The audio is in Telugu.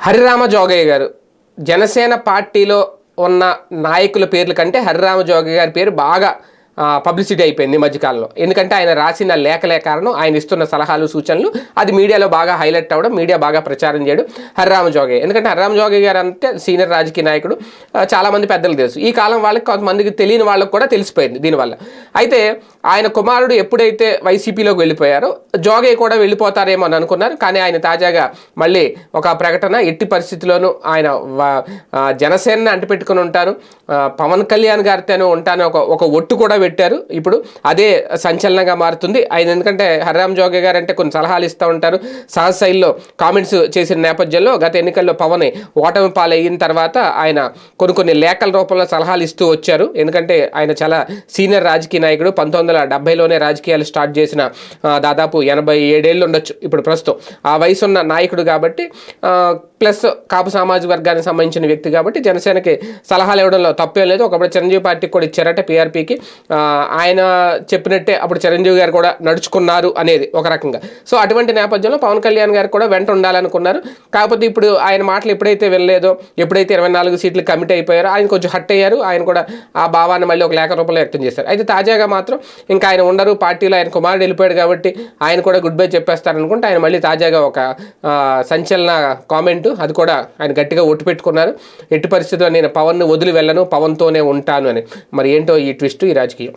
హరిరామ జోగయ్య గారు. జనసేన పార్టీలో ఉన్న నాయకుల పేర్ల కంటే హరిరామ జోగయ్య గారి పేరు బాగా పబ్లిసిటీ అయిపోయింది ఈ మధ్యకాలంలో. ఎందుకంటే ఆయన రాసిన లేఖలే కారణం ఆయన ఇస్తున్న సలహాలు సూచనలు అది మీడియాలో బాగా హైలైట్ అవ్వడం మీడియా బాగా ప్రచారం చేయడం హర్రామ జోగయ్య ఎందుకంటే హర్రామ జోగయ్య గారు అంటే సీనియర్ రాజకీయ నాయకుడు. చాలామంది పెద్దలు తెలుసు. ఈ కాలం వాళ్ళకి కొంతమందికి తెలియని వాళ్ళకి కూడా తెలిసిపోయింది దీనివల్ల. అయితే ఆయన కుమారుడు ఎప్పుడైతే వైసీపీలోకి వెళ్ళిపోయారో జోగే కూడా వెళ్ళిపోతారేమో అని అనుకున్నారు. కానీ ఆయన తాజాగా మళ్ళీ ఒక ప్రకటన ఎట్టి పరిస్థితిలోనూ ఆయన జనసేనని అంటిపెట్టుకుని ఉంటాను పవన్ కళ్యాణ్ గారితోనే ఉంటాను ఒక ఒక ఒట్టు కూడా పెట్టారు. ఇప్పుడు అదే సంచలనంగా మారుతుంది. ఆయన ఎందుకంటే హరిరామ్ జోగి గారు అంటే కొన్ని సలహాలు ఇస్తూ ఉంటారు. సహజ శైలిలో కామెంట్స్ చేసిన నేపథ్యంలో గత ఎన్నికల్లో పవన్ ఓటమి పాలైన తర్వాత ఆయన కొన్ని కొన్ని లేఖల రూపంలో సలహాలు ఇస్తూ వచ్చారు. ఎందుకంటే ఆయన చాలా సీనియర్ రాజకీయ నాయకుడు. పంతొమ్మిది వందల డెబ్బైలోనే రాజకీయాలు స్టార్ట్ చేసిన దాదాపు ఎనభై ఏడేళ్ళు ఉండొచ్చు ఇప్పుడు ప్రస్తుతం. ఆ వయసున్న నాయకుడు కాబట్టి ప్లస్ కాపు సామాజిక వర్గానికి సంబంధించిన వ్యక్తి కాబట్టి జనసేనకి సలహాలు ఇవ్వడంలో తప్పేం లేదు. ఒకప్పుడు చిరంజీవి పార్టీకి కూడా ఇచ్చారట పీఆర్పీకి ఆయన చెప్పినట్టే అప్పుడు చిరంజీవి గారు కూడా నడుచుకున్నారు అనేది ఒక రకంగా. సో అటువంటి నేపథ్యంలో పవన్ కళ్యాణ్ గారు కూడా వెంట ఉండాలనుకున్నారు. కాకపోతే ఇప్పుడు ఆయన మాటలు ఎప్పుడైతే వెళ్ళలేదో ఎప్పుడైతే ఇరవై నాలుగు సీట్లు కమిట్ అయిపోయారో ఆయన కొంచెం హట్ అయ్యారు. ఆయన కూడా ఆ భావాన్ని మళ్ళీ ఒక లేఖ రూపంలో వ్యక్తం చేశారు. అయితే తాజాగా మాత్రం ఇంకా ఆయన ఉండరు. పార్టీలో ఆయన కుమారుడు వెళ్ళిపోయాడు కాబట్టి ఆయన కూడా గుడ్ బై చెప్పేస్తారనుకుంటే ఆయన మళ్ళీ తాజాగా ఒక సంచలన కామెంట్ అది కూడా ఆయన గట్టిగా ఒట్టు పెట్టుకున్నారు. ఎట్టి పరిస్థితుల్లో నేను పవన్ను వదిలి వెళ్ళను పవన్తోనే ఉంటాను అని. మరి ఏంటో ఈ ట్విస్ట్ ఈ రాజకీయం?